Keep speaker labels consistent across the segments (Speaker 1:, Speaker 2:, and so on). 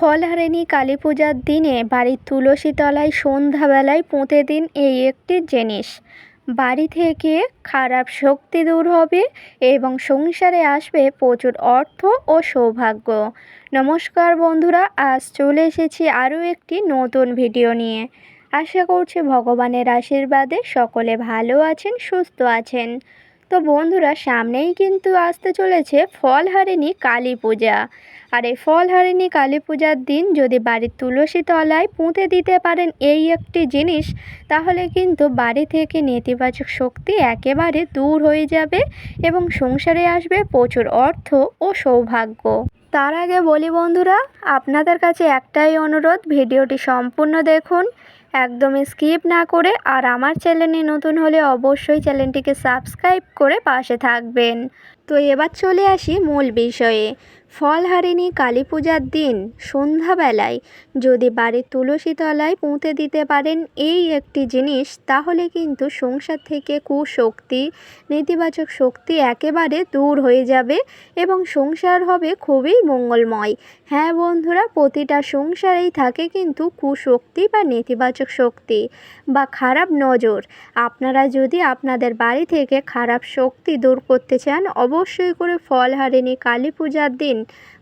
Speaker 1: ফলহারিণী কালী পূজার দিনে বাড়ির তুলসী তলায় সন্ধ্যাবেলায় পুঁতে দিন এই একটি জিনিস। বাড়ি থেকে খারাপ শক্তি দূর হবে এবং সংসারে আসবে প্রচুর অর্থ ও সৌভাগ্য। নমস্কার বন্ধুরা, আজ চলে এসেছি আরও একটি নতুন ভিডিও নিয়ে। আশা করছি ভগবানের আশীর্বাদে সকলে ভালো আছেন, সুস্থ আছেন। তো বন্ধুরা, সামনেই কিন্তু আসতে চলেছে ফলহারিণী কালী পূজা আর এই ফলহারিণী কালী পূজার দিন যদি বাড়ির তুলসী তলায় পুঁতে দিতে পারেন এই একটি জিনিস, তাহলে কিন্তু বাড়ি থেকে নেতিবাচক শক্তি একেবারে দূর হয়ে যাবে এবং সংসারে আসবে প্রচুর অর্থ ও সৌভাগ্য। তার আগে বলি বন্ধুরা, আপনাদের কাছে একটাই অনুরোধ, ভিডিওটি সম্পূর্ণ দেখুন, একদমই স্কিপ না করে আর আমার চ্যানেলে নতুন হলে অবশ্যই চ্যানেলটিকে সাবস্ক্রাইব করে পাশে থাকবেন। তো এবার চলে আসি মূল বিষয়ে। ফলহারিণী কালী পূজার দিন, সন্ধ্যাবেলায় যদি বাড়ির তুলসী তলায় পুঁতে দিতে পারেন এই একটি জিনিস, তাহলে কিন্তু সংসার থেকে কুশক্তি, নেতিবাচক শক্তি একেবারে দূর হয়ে যাবে এবং সংসার হবে খুবই মঙ্গলময়। হ্যাঁ বন্ধুরা, প্রতিটা সংসারেই থাকে কিন্তু কুশক্তি বা নেতিবাচক শক্তি বা খারাপ নজর। আপনারা যদি আপনাদের বাড়ি থেকে খারাপ শক্তি দূর করতে চান, অবশ্যই করে ফল হারেনি কালী পূজার দিন।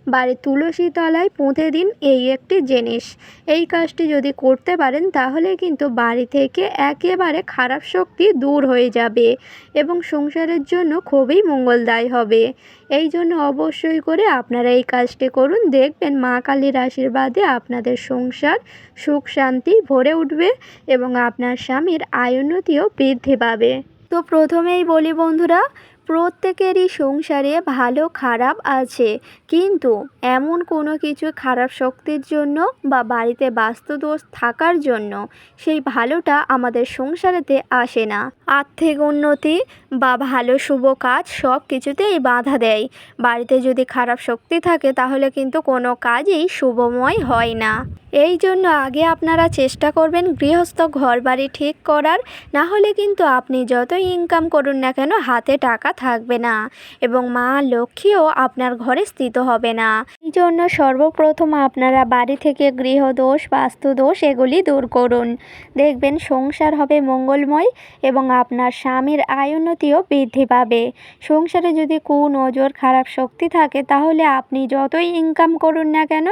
Speaker 1: বাড়ির তুলসী তলায় পুঁতে দিন এই একটি জিনিস। এই কাজটি যদি করতে পারেন, তাহলে কিন্তু বাড়ি থেকে একেবারে খারাপ শক্তি দূর হয়ে যাবে এবং সংসারের জন্য খুবই মঙ্গলদায়ী হবে। এই জন্য অবশ্যই করে আপনারা এই কাজটি করুন। দেখবেন মা কালীর আশীর্বাদে আপনাদের সংসার সুখ শান্তি ভরে উঠবে এবং আপনার স্বামীর আয়োন্নতিও বৃদ্ধি পাবে। তো প্রথমেই বলি বন্ধুরা প্রত্যেকেরই সংসারে ভালো, খারাপ আছে। কিন্তু এমন কোনো কিছু খারাপ শক্তির জন্য বা বাড়িতে বাস্তুদোষ থাকার জন্য সেই ভালোটা আমাদের সংসারেতে আসে না। আর্থিক উন্নতি বা ভালো শুভ কাজ সব কিছুতেই বাধা দেয়। বাড়িতে যদি খারাপ শক্তি থাকে, তাহলে কিন্তু কোনো কাজই শুভময় হয় না। এই জন্য আগে আপনারা চেষ্টা করবেন গৃহস্থ ঘর বাড়ি ঠিক করার, না হলে কিন্তু আপনি যতই ইনকাম করুন না কেন, হাতে টাকা থাকবে না। এবং মা লক্ষ্মীও আপনার ঘরে স্থিত হবে না। এই জন্য সর্বপ্রথম আপনারা বাড়ি থেকে গৃহদোষ, বাস্তুদোষ এগুলি দূর করুন। দেখবেন সংসার হবে মঙ্গলময় এবং আপনার স্বামীর আয়োন্নতিও বৃদ্ধি পাবে। সংসারে যদি কুনজর খারাপ শক্তি থাকে, তাহলে আপনি যতই ইনকাম করুন না কেন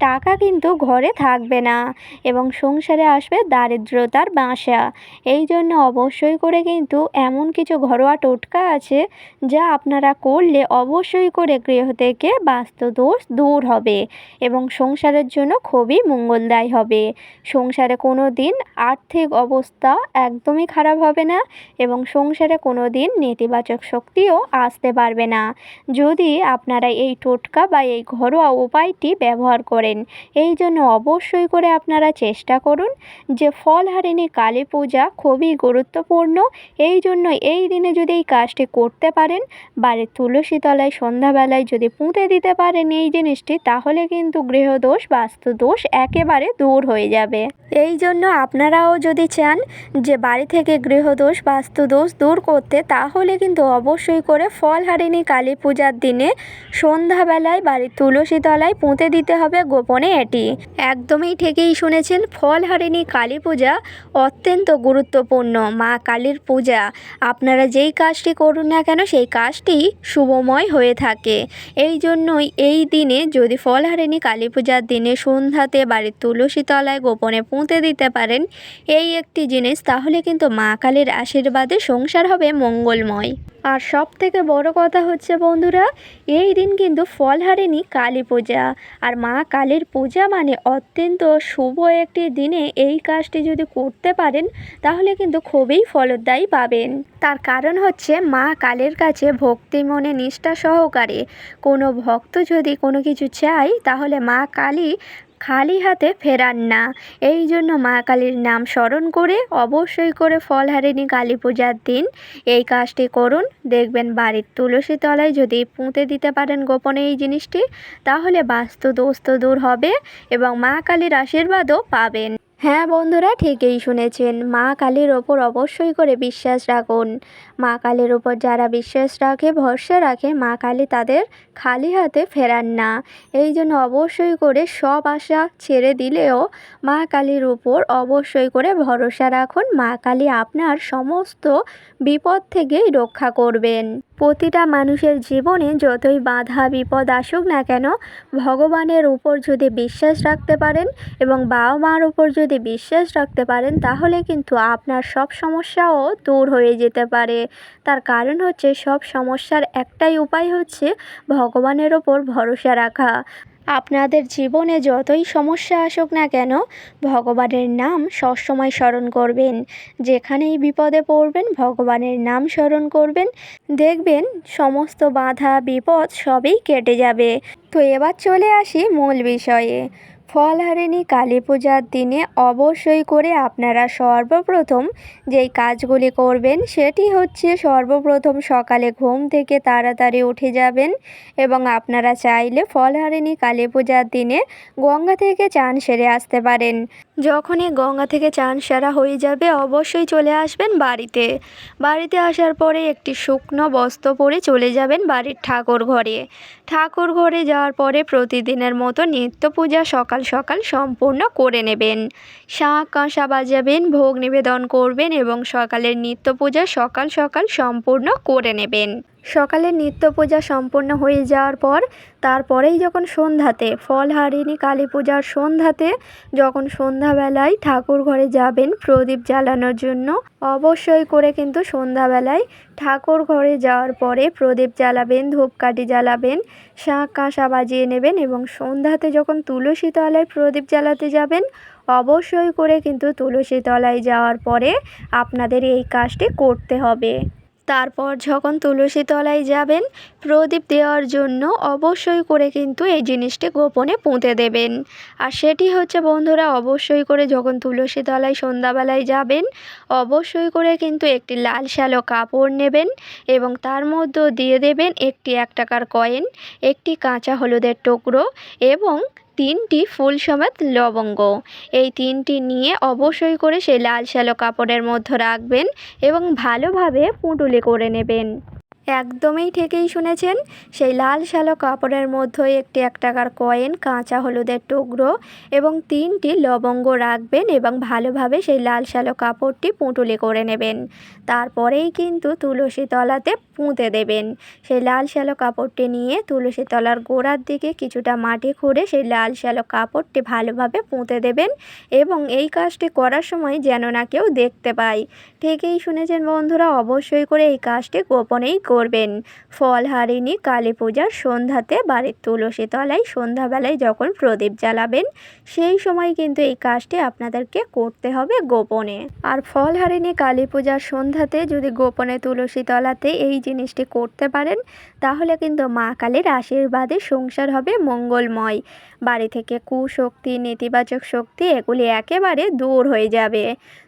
Speaker 1: টাকা কিন্তু ঘরে থাকবে না এবং সংসারে আসবে দারিদ্রতার বাসা। এই জন্য অবশ্যই করে কিন্তু এমন কিছু ঘরোয়া টোটকা আছে যা আপনারা করলে অবশ্যই করে গৃহ থেকে বাস্তুদোষ দূর হবে এবং সংসারের জন্য খুবই মঙ্গলদায়ী হবে। সংসারে কোনো দিন আর্থিক অবস্থা একদমই খারাপ হবে না এবং সংসারে কোনো দিন নেতিবাচক শক্তিও আসতে পারবে না। যদি আপনারা এই টোটকা বা এই ঘরোয়া উপায়টি ব্যবহার করেন এই জন্য অবশ্যই করে আপনারা চেষ্টা করুন যে ফলহারিণী কালী পূজা খুবই গুরুত্বপূর্ণ। এই জন্য এই দিনে যদি এই কাজটি করতে পারেন, বাড়ির তুলসী তলায় সন্ধ্যাবেলায় যদি পুঁতে দিতে পারেন এই জিনিসটি, তাহলে কিন্তু গৃহদোষ, বাস্তুদোষ একেবারে দূর হয়ে যাবে। এই জন্য আপনারাও যদি চান যে বাড়ি থেকে গৃহদোষ, বাস্তুদোষ দূর করতে, তাহলে কিন্তু অবশ্যই করে ফলহারিণী কালী পূজার দিনে সন্ধ্যাবেলায় বাড়ির তুলসী তলায় পুঁতে দিতে হবে গোপনে এটি। একদমই ঠিকই শুনেছেন ফলহারিণী কালী পূজা অত্যন্ত গুরুত্বপূর্ণ, মা কালীর পূজা। আপনারা যেই কাজটি করুন না কেন, সেই কাজটি শুভময় হয়ে থাকে। এই জন্যই এই দিনে যদি ফলহারিণী কালী পূজার দিনে সন্ধ্যাতে বাড়ির তুলসী তলায় গোপনে পুঁতে দিতে পারেন, এই একটি জিনিস, তাহলে কিন্তু মা কালীর আশীর্বাদে সংসার হবে মঙ্গলময়। আর সব থেকে বড় কথা হচ্ছে বন্ধুরা, এই দিন কিন্তু ফলহারিণী কালী পূজা। আর মা কালীর পূজা মানে অত্যন্ত শুভ একটি দিনে এই কাজটি যদি করতে পারেন, তাহলে কিন্তু খুবই ফলদায়ী পাবেন। তার কারণ হচ্ছে মা কালের কাছে ভক্তি মনে নিষ্ঠা সহকারে কোনো ভক্ত যদি কোনো কিছু চায়, তাহলে মা কালী খালি হাতে ফেরান না। এই জন্য মা কালীর নাম স্মরণ করে অবশ্যই করে ফলহারিণী কালী পূজার দিন এই কাজটি করুন। দেখবেন বাড়ির তুলসী তলায় যদি পুঁতে দিতে পারেন গোপনে এই জিনিসটি, তাহলে বাস্তু দোস্ত দূর হবে এবং মা কালীর আশীর্বাদও পাবেন। হ্যাঁ বন্ধুরা, ঠিকই শুনেছেন। মা কালীর ওপর অবশ্যই করে বিশ্বাস রাখুন। মা কালীর ওপর যারা বিশ্বাস রাখে, ভরসা রাখে, মা কালী তাদের খালি হাতে ফেরান না। এই জন্য অবশ্যই করে সব আশা ছেড়ে দিলেও মা কালীর উপর অবশ্যই করে ভরসা রাখুন। মা কালী আপনার সমস্ত বিপদ থেকেই রক্ষা করবেন। প্রতিটা মানুষের জীবনে যতই বাধা, বিপদ আসুক না কেন, ভগবানের উপর যদি বিশ্বাস রাখতে পারেন এবং বাবা মার উপর যদি বিশ্বাস রাখতে পারেন, তাহলে কিন্তু আপনার সব সমস্যাও দূর হয়ে যেতে পারে। তার কারণ হচ্ছে সব সমস্যার একটাই উপায় হচ্ছে ভগবানের ওপর ভরসা রাখা। আপনাদের জীবনে যতই সমস্যা আসুক না কেন, ভগবানের নাম সবসময় স্মরণ করবেন। যেখানেই বিপদে পড়বেন, ভগবানের নাম স্মরণ করবেন। দেখবেন সমস্ত বাধা, বিপদ সবই কেটে যাবে। তো এবার চলে আসি মূল বিষয়ে। ফলহারিণী কালী পূজার দিনে অবশ্যই করে আপনারা সর্বপ্রথম যেই কাজগুলি করবেন, সেটি হচ্ছে সর্বপ্রথম সকালে ঘুম থেকে তাড়াতাড়ি উঠে যাবেন এবং আপনারা চাইলে ফলহারিণী কালী পূজার দিনে গঙ্গা থেকে চান সেরে আসতে পারেন। যখনই গঙ্গা থেকে চান সারা হয়ে যাবে, অবশ্যই চলে আসবেন বাড়িতে। বাড়িতে আসার পরে একটি শুকনো বস্ত্র পরে চলে যাবেন বাড়ির ঠাকুর ঘরে ঠাকুর ঘরে যাওয়ার পরে প্রতিদিনের মতো নিত্য পূজা সকাল সকাল সকাল সম্পূর্ণ করে নেবেন। শাঁখ কাঁসা বাজাবেন, ভোগ নিবেদন করবেন এবং সকালের নিত্য পূজা সকাল সকাল সম্পূর্ণ করে নেবেন। সকালের নিত্য পূজা সম্পন্ন হয়ে যাওয়ার পর, তারপরেই যখন সন্ধ্যাতে ফলহারিণী কালী পূজার সন্ধ্যাতে যখন সন্ধ্যাবেলায় ঠাকুর ঘরে যাবেন প্রদীপ জ্বালানোর জন্য, অবশ্যই করে কিন্তু সন্ধ্যাবেলায় ঠাকুর ঘরে যাওয়ার পরে প্রদীপ জ্বালাবেন, ধূপকাঠি জ্বালাবেন, শাঁখ কাঁসা বাজিয়ে নেবেন এবং সন্ধ্যাতে যখন তুলসী তলায় প্রদীপ জ্বালাতে যাবেন, অবশ্যই করে কিন্তু তুলসী তলায় যাওয়ার পরে আপনাদের এই কাজটি করতে হবে। তারপর যখন তুলসী তলায় যাবেন, প্রদীপ দেওয়ার জন্য অবশ্যই করে কিন্তু এই জিনিসটি গোপনে পুঁতে দেবেন। আর সেটি হচ্ছে, বন্ধুরা, অবশ্যই করে যখন তুলসী তলায় সন্ধ্যাবেলায় যাবেন, অবশ্যই করে কিন্তু একটি লাল শ্যালো কাপড় নেবেন এবং তার মধ্যে দিয়ে দেবেন একটি এক টাকার কয়েন, একটি কাঁচা হলুদের টুকরো এবং তিনটি ফুল সমেত লবঙ্গ। এই তিনটি নিয়ে অবশ্যই করে সেই লাল শ্যালো কাপড়ের মধ্যে রাখবেন এবং ভালোভাবে পুঁটুলি করে নেবেন। একদমই ঠিকই শুনেছেন। সেই লাল শ্যালো কাপড়ের মধ্যে একটি এক টাকার কয়েন, কাঁচা হলুদের টুকরো এবং তিনটি লবঙ্গ রাখবেন এবং ভালোভাবে সেই লাল শ্যালো কাপড়টি পুঁটুলি করে নেবেন। তারপরেই কিন্তু তুলসী তলাতে পুঁতে দেবেন। সেই লাল শ্যালো কাপড়টি নিয়ে তুলসী তলার গোড়ার দিকে কিছুটা মাটি খুঁড়ে সেই লাল শ্যালো কাপড়টি ভালোভাবে পুঁতে দেবেন এবং এই কাজটি করার সময় যেন না কেউ দেখতে পায়। ঠিকই শুনেছেন বন্ধুরা, অবশ্যই করে এই কাজটি গোপনেই করবেন। ফলহারিণী কালী পূজার সন্ধ্যাতে বাড়ির তুলসী তলায় সন্ধ্যাবেলায় যখন প্রদীপ জ্বালাবেন, সেই সময় কিন্তু এই কাজটি আপনাদেরকে করতে হবে গোপনে। আর ফলহারিণী কালী পূজার সন্ধ্যাতে যদি গোপনে তুলসী তলাতে এই জিনিসটি করতে পারেন, তাহলে কিন্তু মা কালীর আশীর্বাদে সংসার হবে মঙ্গলময়। বাড়ি থেকে কুশক্তি, নেতিবাচক শক্তি এগুলি একেবারে দূর হয়ে যাবে।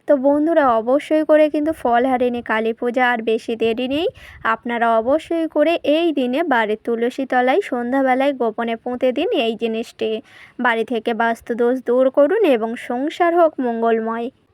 Speaker 1: তো বন্ধুরা, অবশ্যই করে কিন্তু ফলহারিণী কালী পূজা আর বেশি দেরি নেই। আপনারা অবশ্যই করে এই দিনে বাড়ির তুলসী তলায় সন্ধ্যাবেলায় গোপনে পুঁতে দিন এই জিনিসটি। বাড়ি থেকে বাস্তুদোষ দূর করুন এবং সংসার হোক মঙ্গলময়।